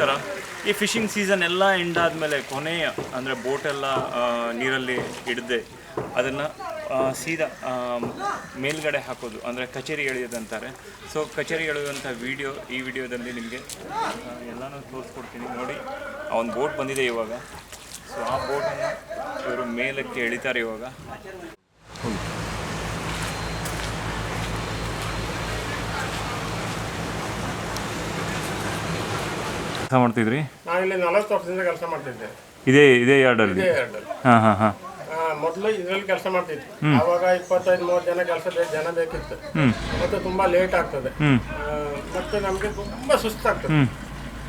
ನಮಸ್ಕಾರ ಈ fishing season ಎಲ್ಲ ಎಂಡ್ ಆದಮೇಲೆ ಕೊನೆಯ ಅಂದರೆ ಬೋಟೆಲ್ಲ ನೀರಲ್ಲಿ ಹಿಡ್ದೆ ಅದನ್ನು ಸೀದಾ ಮೇಲ್ಗಡೆ ಹಾಕೋದು, ಅಂದರೆ ಕಚೇರಿ ಎಳೆಯೋದಂತಾರೆ ಸೊ ಕಚೇರಿ ಎಳೆಯುವಂಥ ವಿಡಿಯೋ ಈ ವಿಡಿಯೋದಲ್ಲಿ ನಿಮಗೆ ಎಲ್ಲನೂ ತೋರಿಸ್ಕೊಡ್ತೀನಿ. ನೋಡಿ, ಆ ಒಂದು ಬೋಟ್ ಬಂದಿದೆ ಇವಾಗ. ಸೊ ಆ ಬೋಟನ್ನು ಇವರು ಮೇಲಕ್ಕೆ ಎಳಿತಾರೆ ಇವಾಗ. ಕೆಲಸ ಮಾಡ್ತಿದ್ರಿ? ನಾವಿಲ್ಲಿ ನಲವತ್ತು ವರ್ಷದಿಂದ ಕೆಲಸ ಮಾಡ್ತಿದ್ದೆ. ಇದೇ ಇದೇ ಯಾರ್ಡಲ್ಲಿ ಇದೇ ಎರಡು ಹಾಂ ಹಾಂ ಹಾಂ. ಮೊದಲು ಇದರಲ್ಲಿ ಕೆಲಸ ಮಾಡ್ತಿದ್ವಿ ಆವಾಗ ಇಪ್ಪತ್ತೈದು ಮೂವತ್ತು ಜನ ಕೆಲಸ ಜನ ಬೇಕಿತ್ತು. ಮತ್ತೆ ತುಂಬಾ ಲೇಟ್ ಆಗ್ತದೆ. ಆ, ಮತ್ತೆ ನಮಗೆ ತುಂಬಾ ಸುಸ್ತಾಗ್ತದೆ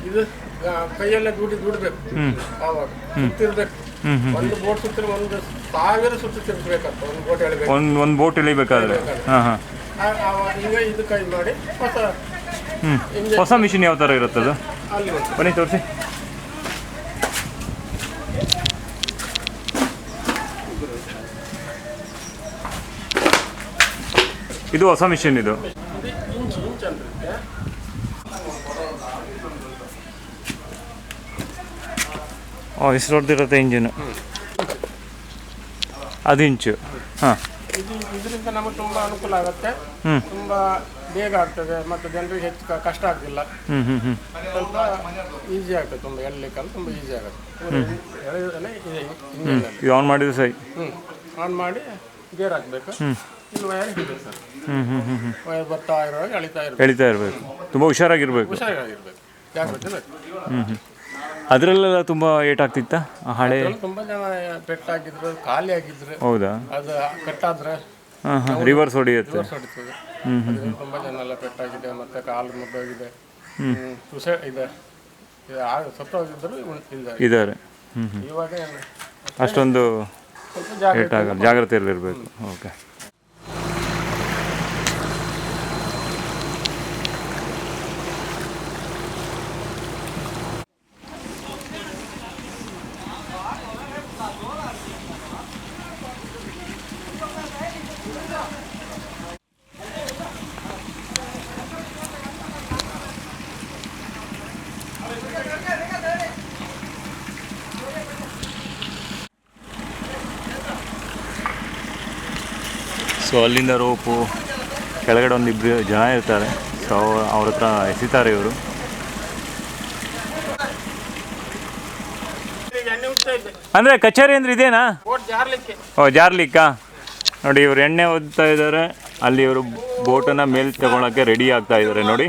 ಇದು ಆ, ಕೈಯಲ್ಲೇ ದುಡಿ ದುಡ್ಬೇಕು ಆವಾಗ ಸುತ್ತಿರ್ಬೇಕು. ಒಂದು ಬೋಟ್ ಸುತ್ತಿರ ಒಂದು ಸಾವಿರ ಸುತ್ತು ತಿರ್ಸ್ಬೇಕಂತ ಒಂದು ಬೋಟ್ ಎಳಿಬೇಕು. ಒಂದು ಒಂದು ಬೋಟ್ ಇಳಿಬೇಕಾದ್ರೆ ಹಾಂ ಹಾಂ. ಆ- ಆವಾಗ ಈಗ ಇದು ಕೈ ಮಾಡಿ ಹೊಸ ಹ್ಞೂ ಹೊಸ ಮಿಷಿನ್ ಯಾವ ಥರ ಇರುತ್ತದು. ಬನ್ನಿ ತೋರಿಸಿ. ಇದು ಹೊಸ ಮಿಷಿನ್ ಇದು. ಇಷ್ಟು ದೊಡ್ಡದಿರುತ್ತೆ ಇಂಜಿನ್. ಅದು ಇಂಚು. ಹಾಂ. ಇದರಿಂದ ನಮಗೆ ತುಂಬಾ ಅನುಕೂಲ ಆಗುತ್ತೆ. ತುಂಬಾ ಬೇಗ ಆಗ್ತದೆ ಮತ್ತು ಜನರಿಗೆ ಹೆಚ್ಚು ಕ- ಕಷ್ಟ ಆಗ್ತಿಲ್ಲ. ಹ್ಞೂ ಹ್ಞೂ ಹ್ಞೂ ಸ್ವಲ್ಪ ಈಸಿ ಆಗ್ತದೆ ತುಂಬ ಎಳ್ಲಿಕ್ಕಲ್ಲ ತುಂಬ ಈಸಿ ಆಗುತ್ತೆ. ಎಳೆಯೋದನ್ನೇ ಇದೆ ಇಂಜಿನಲ್ಲಿ ಇದು ಆನ್ ಮಾಡಿದ್ರೆ ಸರಿ. ಹ್ಞೂ ಆನ್ ಮಾಡಿ ಗೇರ್ ಹಾಕಬೇಕು. ಇಲ್ಲಿ ವಯರ್ ಹಿಡಿಬೇಕು ಸರ್. ಹ್ಞೂ ಹ್ಞೂ ಹ್ಞೂ ಹ್ಞೂ ವಯರ್ ಬರ್ತಾ ಇರೋವಾಗ ಅಳಿತಾ ಇರಬೇಕು. ಎಳಿತಾ ಇರಬೇಕು. ತುಂಬ ಹುಷಾರಾಗಿರ್ಬೇಕು. ಹುಷಾರಾಗಿರ್ಬೇಕು. ಜಾಗ್ರತೆ ಬೇಕು ಹ್ಞೂ ಹ್ಞೂ ಅದರಲ್ಲೆಲ್ಲ ತುಂಬ ಏಟಾಗ್ತಿತ್ತಾ? ಆ ಹಳೆ ಅದ್ರಲ್ಲಿ ತುಂಬ ಜನ ಪೆಟ್ಟಾಗಿದ್ರು ಖಾಲಿ ಆಗಿದ್ರು ಹೌದಾ? ಅದು ಕಟ್ಟಾದ್ರೆ ಹಾಂ ಹಾಂ ರಿವರ್ಸ್ ಹೊಡೆಯುತ್ತೆ. ರಿವರ್ಸ್ ಹೊಡಿತದೆ. ಅದರಿಂದ ತುಂಬ ಜನ ಎಲ್ಲ ಪೆಟ್ಟಾಗಿದೆ ಮತ್ತೆ ಕಾಲು ಮುರಿದೋಗಿದೆ ಸುಸೆ ಇದೆ. ಆ- ಇದ್ದಾರೆ. ಇದ್ದಾರೆ. ಹ್ಞೂ ಹ್ಞೂ ಇವಾಗ ಏನು? ಅಷ್ಟೊಂದು ಸ್ವಲ್ಪ ಜಾಗ್ರತೆ ಇರಲಿರ್ಬೇಕು ಜಾಗ್ರತೆಯಲ್ಲಿರಬೇಕು ಓಕೆ. ಸೊ ಅಲ್ಲಿಂದ ರೋಪು ಕೆಳಗಡೆ ಒಂದು ಇಬ್ಬರು ಜನ ಇರ್ತಾರೆ. ಸೊ ಅವ್ರ ಹತ್ರ ಎಸಿತಾರೆ ಇವರು. ಅಂದರೆ ಕಚೇರಿ ಅಂದ್ರೆ ಇದೇನಾ? ಬೋಟ್ ಜಾರ್ಲಿಕ್ಕೆ. ಓ ಜಾರ್ಲಿಕ್ಕಾ? ನೋಡಿ ಇವ್ರು ಎಣ್ಣೆ ಓದ್ತಾ ಇದ್ದಾರೆ. ಅಲ್ಲಿ ಇವರು ಬೋಟನ್ನು ಮೇಲೆ ತಗೊಳಕ್ಕೆ ರೆಡಿ ಆಗ್ತಾ ಇದ್ದಾರೆ ನೋಡಿ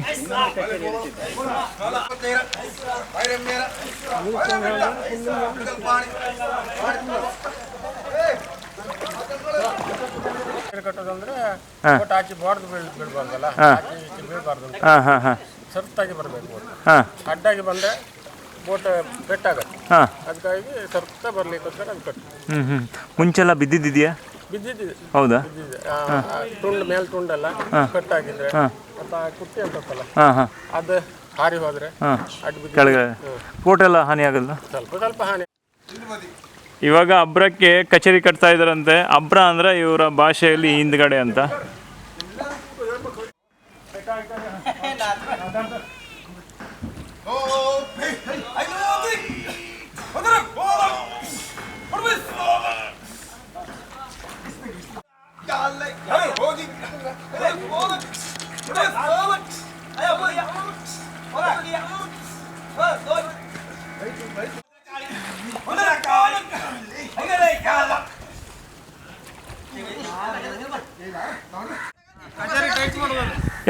ನೀರು ಕಟ್ಟೋದಂದ್ರೆ. ಬೋಟ್ ಆಚೆ ಬಾರ್ದು ಬೀಳ್ ಬೀಳ್ಬಾರ್ದಲ್ಲ? ಆಚೆ ಈಚೆ ಬೀಳ್ಬಾರ್ದು ಅಂತ. ಹಾಂ ಹಾಂ ಹಾಂ. ಸರ್ತಾಗಿ ಬರಬೇಕು ಹಾಂ. ಅಡ್ಡಾಗಿ ಬಂದರೆ ಬೋಟ್ ಪೆಟ್ಟಾಗತ್ತೆ ಹಾಂ. ಅದಕ್ಕಾಗಿ ಸರ್ತ ಬರ್ಲಿಕ್ಕೋಸ್ಕರ ಅದು ಕಟ್ಟು. ಹ್ಞೂ ಹ್ಞೂ ಮುಂಚೆಲ್ಲ ಬಿದ್ದಿದ್ದಿದೆಯಾ? ಬಿದ್ದಿದ್ದಿದೆ. ಹೌದಾ? ಬಿದ್ದಿದೆ. ಆ, ಆ ತುಂಡು ಮೇಲ್ ತುಂಡೆಲ್ಲ ಕಟ್ಟಾಗಿದ್ರೆ ಮತ್ತು ಆ ಕುಟ್ಟಿ ಅಂತ ಹಾಂ ಹಾಂ. ಅದು ಹಾರಿ ಹೋದ್ರೆ ಹಾಂ. ಅಡ್ಡ ಬಿದ್ದು ಕೆಳಗೆ ಬೋಟೆಲ್ಲ ಹಾನಿ ಆಗಲ್ಲ ಸ್ವಲ್ಪ ಸ್ವಲ್ಪ ಹಾನಿ. ಇವಾಗ ಅಬ್ರಕ್ಕೆ ಕಚೇರಿ ಕಟ್ತಾ ಇದ್ದಾರಂತೆ. ಅಬ್ರ ಅಂದ್ರೆ ಇವರ ಭಾಷೆಯಲ್ಲಿ ಹಿಂದ್ಗಡೆ ಅಂತ.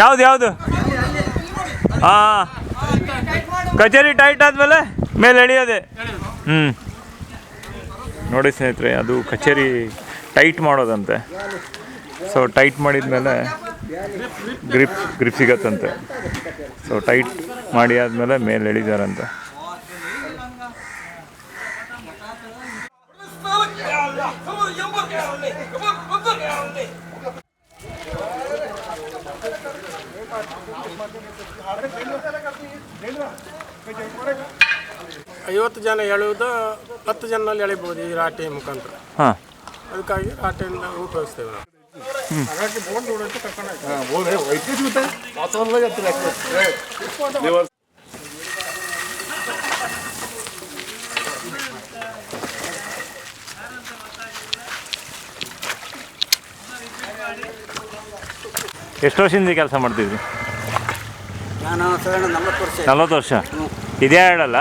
ಯಾವ್ದು ಯಾವ್ದು? ಹಾಂ ಕಚೇರಿ ಟೈಟ್ ಆದಮೇಲೆ ಮೇಲೆ ಎಳಿಯೋದೆ. ಹ್ಞೂ ನೋಡಿ ಸ್ನೇಹಿತರೆ, ಅದು ಕಚೇರಿ ಟೈಟ್ ಮಾಡೋದಂತೆ. ಸೊ ಟೈಟ್ ಮಾಡಿದ್ಮೇಲೆ ಗ್ರಿಪ್ ಗ್ರಿಪ್ ಸಿಗತ್ತಂತೆ. ಸೊ ಟೈಟ್ ಮಾಡಿ ಆದಮೇಲೆ ಮೇಲೆ ಎಳಿದಾರಂತೆ. ಐವತ್ತು ಜನ ಎಳೆಯುವುದು ಹತ್ತು ಜನದಲ್ಲಿ ಎಳಿಬೋದು ಈ ರಾಟೆ ಮುಖಾಂತರ. ಹಾಂ. ಅದಕ್ಕಾಗಿ ರಾಟೆಯಿಂದ ಉಪಯೋಗಿಸ್ತೇವೆ ನಾವು. ಎಷ್ಟು ವರ್ಷದಿಂದ ಕೆಲಸ ಮಾಡ್ತಿದ್ರಿ? ನಾನು ನಲವತ್ತು ವರ್ಷ ಇದೇ. ಹೇಳಲ್ಲ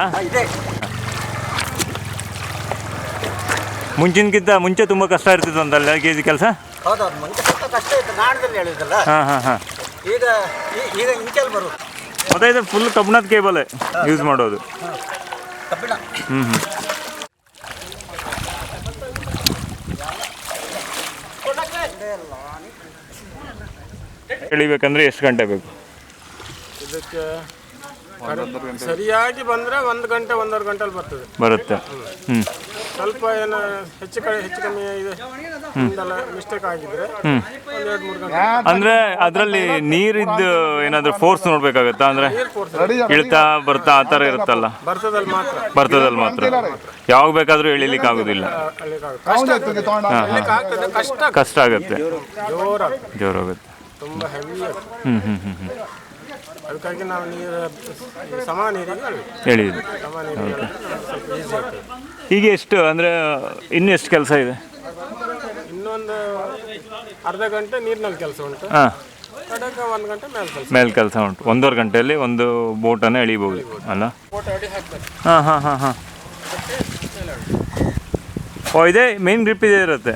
ಮುಂಚಿನಕ್ಕಿಂತ ಮುಂಚೆ ತುಂಬ ಕಷ್ಟ ಇರ್ತಿತ್ತು ಅಂತಲ್ಲ ಕೆ ಜಿ ಕೆಲಸ? ಹೌದೌದು ಮುಂಚೆ ಸ್ವಲ್ಪ ಕಷ್ಟ ಇತ್ತು ನಾಡದಲ್ಲಿ ಹೇಳಿದಲ್ಲ ಹಾಂ ಹಾಂ ಹಾಂ. ಈಗ ಈ- ಈಗ ಇಂಚಲ್ ಬರುತ್ತೆ ಮತ್ತೆ ಇದು ಫುಲ್ ಕಬ್ಬಿಣದ ಕೇಬಲ್ ಯೂಸ್ ಮಾಡೋದು. ಕಬ್ಬಿಣ. ಹ್ಞೂ ಹ್ಞೂ ಎಳಿಬೇಕಂದ್ರೆ ಎಷ್ಟು ಗಂಟೆ ಬೇಕು? ಇದಕ್ಕೆ ಸರಿಯಾಗಿ ಬಂದರೆ ಒಂದು ಗಂಟೆ ಒಂದೂವರೆ ಗಂಟೆಲಿ ಬರ್ತದೆ. ಬರುತ್ತೆ. ಹ್ಞೂ ಸ್ವಲ್ಪ ಏನು ಹೆಚ್ಚು ಕಡೆ ಹೆಚ್ಚು ಕಮ್ಮಿ ಇದೆ ಒಂದಲ್ಲ ಮಿಸ್ಟೇಕ್ ಆಗಿದ್ರೆ ಅಂದ್ರೆ ಎರಡು ಮೂರು ಗಂಟೆ ಅಂದರೆ ಅದರಲ್ಲಿ ನೀರಿದ್ದು ಏನಾದರೂ ಫೋರ್ಸ್ ನೋಡ್ಬೇಕಾಗತ್ತಾ? ಅಂದ್ರೆ ಇಳ್ತಾ ಬರ್ತಾ ಆ ಥರ ಇರುತ್ತಲ್ಲ? ಬರ್ತದಲ್ಲಿ ಮಾತ್ರ. ಬರ್ತದಲ್ಲಿ ಮಾತ್ರ. ಯಾವಾಗ ಬೇಕಾದರೂ ಎಳಿಲಿಕ್ಕೆ ಆಗೋದಿಲ್ಲ. ಅಲ್ಲಿಗಾಗುತ್ತೆ. ಕಷ್ಟ ಆಗ್ತದೆ. ಎಳಿಲಿಕ್ಕೆ ಆಗ್ತದೆ. ಕಷ್ಟ ಕಷ್ಟ ಆಗುತ್ತೆ. ಜೋರಾಗಿ ಜೋರಾಗುತ್ತೆ. ತುಂಬ ಹೆವಿ ಹ್ಮ್ ಹ್ಮ್ ಹ್ಞೂ ಹ್ಮ್. ಅದಕ್ಕಾಗಿ ನಾವು ನೀರು ಸಮಾನ ಸಮ ನೀರಿಗೆ ಸಮ ಸ್ವಲ್ಪ ಹೀಗೆ ಎಷ್ಟು ಅಂದರೆ ಇನ್ನೂ ಎಷ್ಟು ಕೆಲಸ ಇದೆ? ಇನ್ನೊಂದು ಅರ್ಧ ಗಂಟೆ ನೀರಿನಲ್ಲಿ ಕೆಲಸ ಉಂಟು. ಹಾಂ. ಕಡೆಗೆ ಒಂದು ಗಂಟೆ ಮೇಲೆ ಕೆಲಸ ಮೇಲೆ ಕೆಲಸ ಉಂಟು. ಒಂದೂವರೆ ಗಂಟೆಯಲ್ಲಿ ಒಂದು ಬೋಟನ್ನು ಎಳಿಬೋದು ಅಲ್ಲ? ಹಾಂ ಹಾಂ ಹಾಂ ಹಾಂ. ಓ ಇದೇ. ಮೇನ್ ಗ್ರಿಪ್ ಇದೆ ಇರುತ್ತೆ.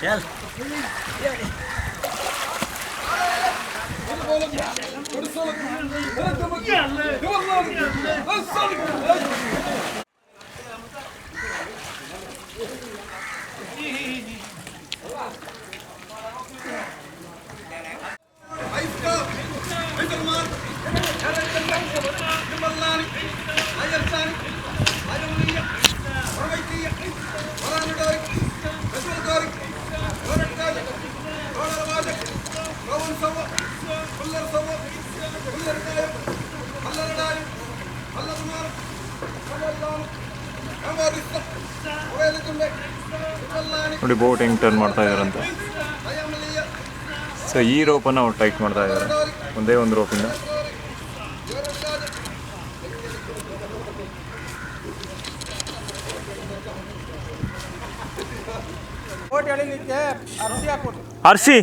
Gel. Gel. Oğlum ya. Bunu salık. Lan tabak. Tabak lan. Lan salık. Hayır sen, hayır bunu yap, arabayı yap, bana ne demek? ನೋಡಿ ಬೋಟ್ ಹೆಂಗೆ ಟರ್ನ್ ಮಾಡ್ತಾ ಇದಾರಂತ. ಸೊ ಈ ರೋಪನ್ನು ಅವ್ರು ಟೈಟ್ ಮಾಡ್ತಾ ಇದ್ದಾರೆ ಒಂದೇ ಒಂದು ರೋಪಿಂದ. ಬೋಟ್ ಎಳಿಲಿಕ್ಕೆ ಅರ್ಜಿ ಹಾಕೋದು ಅರ್ಸಿ?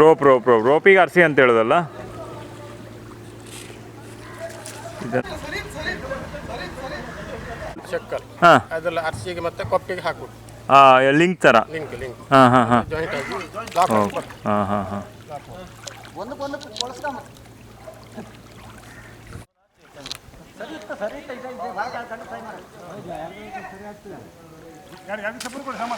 Rope rope rope. ರೋಪಿಗೆ ಅರ್ಸಿ ಅಂತ ಹೇಳೋದಲ್ಲ? ಸರಿ ಸರಿ ಹಾಂ. ಅದೆಲ್ಲ ಅರ್ಸಿಗೆ ಮತ್ತೆ ಕೊಪ್ಪಿಗೆ ಹಾಕ್ಬಿಟ್ಟು ಲಿಂಕ್ ಥರ ಲಿಂಕ್ ಲಿಂಕ್. ಹಾಂ ಹಾಂ ಹಾಂ. ಜಾಯಿಂಟ್ ಆಗಿ. ಲಾಕ್ ಸರಿ ಹಾಂ ಹಾಂ ಕೊಳಿಸ್ಕೊಂಬ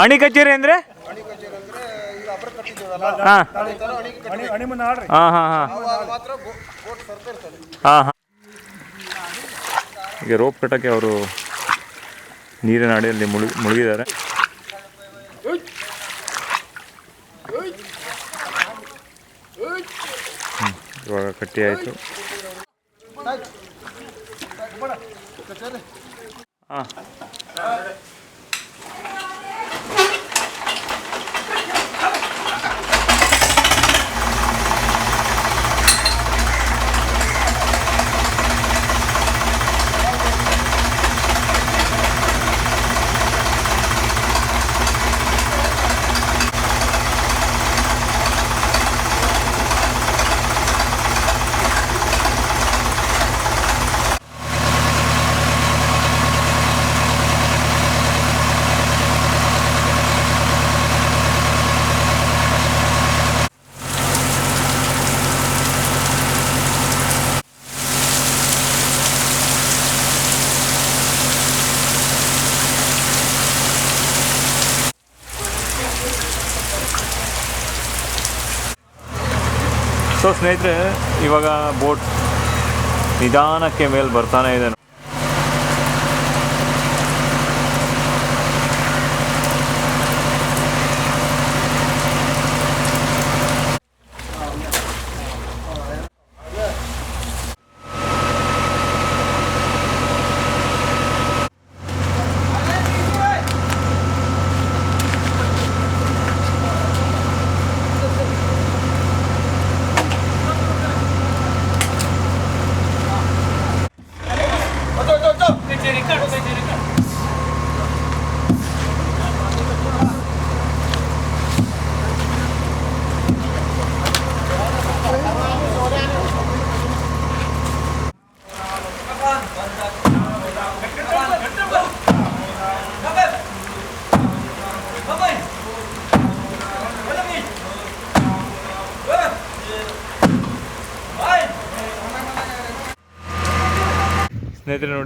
ಅಣಿ ಕಚೇರಿ ಅಂದರೆ? ಹಾಂ. ಹಾಂ. ಹಾಂ ಹಾಂ ಹಾಂ. ಹಾಂ ಈಗ ರೋಪ್ ಕಟ್ಟಕ್ಕೆ ಅವರು ನೀರಿನ ಅಡಿಯಲ್ಲಿ ಮುಳುಗಿ ಮುಳುಗಿದ್ದಾರೆ. ಇವಾಗ ಕಟ್ಟಿ ಆಯಿತು ಹಾಂ ಸೊ ಸ್ನೇಹಿತರೆ ಇವಾಗ ಬೋಟ್ ನಿಧಾನಕ್ಕೆ ಮೇಲೆ ಬರ್ತಾನೆ ಇದೆ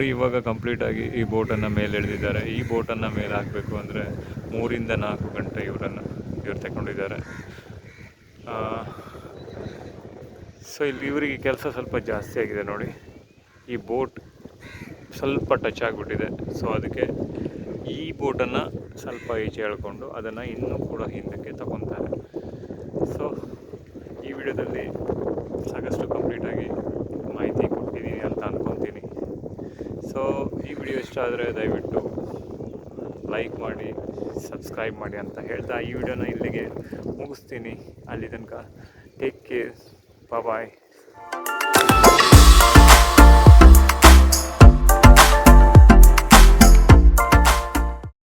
ನೋಡಿ ಇವಾಗ ಕಂಪ್ಲೀಟಾಗಿ ಈ ಬೋಟನ್ನು ಮೇಲೆ ಎಳೆದಿದ್ದಾರೆ. ಈ ಬೋಟನ್ನು ಮೇಲೆ ಹಾಕಬೇಕು ಅಂದರೆ ಮೂರಿಂದ ನಾಲ್ಕು ಗಂಟೆ ಇವರನ್ನು, ಇವರು ತಗೊಂಡಿದ್ದಾರೆ ಸೊ ಇಲ್ಲಿ ಇವರಿಗೆ ಕೆಲಸ ಸ್ವಲ್ಪ ಜಾಸ್ತಿ ಆಗಿದೆ ನೋಡಿ. ಈ ಬೋಟ್ ಸ್ವಲ್ಪ ಟಚ್ ಆಗಿಬಿಟ್ಟಿದೆ. ಸೊ ಅದಕ್ಕೆ ಈ ಬೋಟನ್ನು ಸ್ವಲ್ಪ ಈಚೆ ಹೇಳ್ಕೊಂಡು ಅದನ್ನು ಇನ್ನೂ ಕೂಡ ಹಿಂದಕ್ಕೆ ತಗೊತಾರೆ ಸೊ ಈ ವಿಡಿಯೋದಲ್ಲಿ ಸಾಕಷ್ಟು ಕಂಪ್ಲೀಟಾಗಿ ಮಾಹಿತಿ ಕೊಟ್ಟಿದ್ದೀನಿ ಅಂತ ಅಂದ್ಕೊತೀನಿ ಸೊ ಈ ವಿಡಿಯೋ ಇಷ್ಟ ಆದರೆ ದಯವಿಟ್ಟು ಲೈಕ್ ಮಾಡಿ, ಸಬ್ಸ್ಕ್ರೈಬ್ ಮಾಡಿ ಅಂತ ಹೇಳ್ತಾ ಈ ವಿಡಿಯೋನ ಇಲ್ಲಿಗೆ ಮುಗಿಸ್ತೀನಿ. ಅಲ್ಲಿ ತನಕ ಟೇಕ್ ಕೇರ್ ಬಾಯ್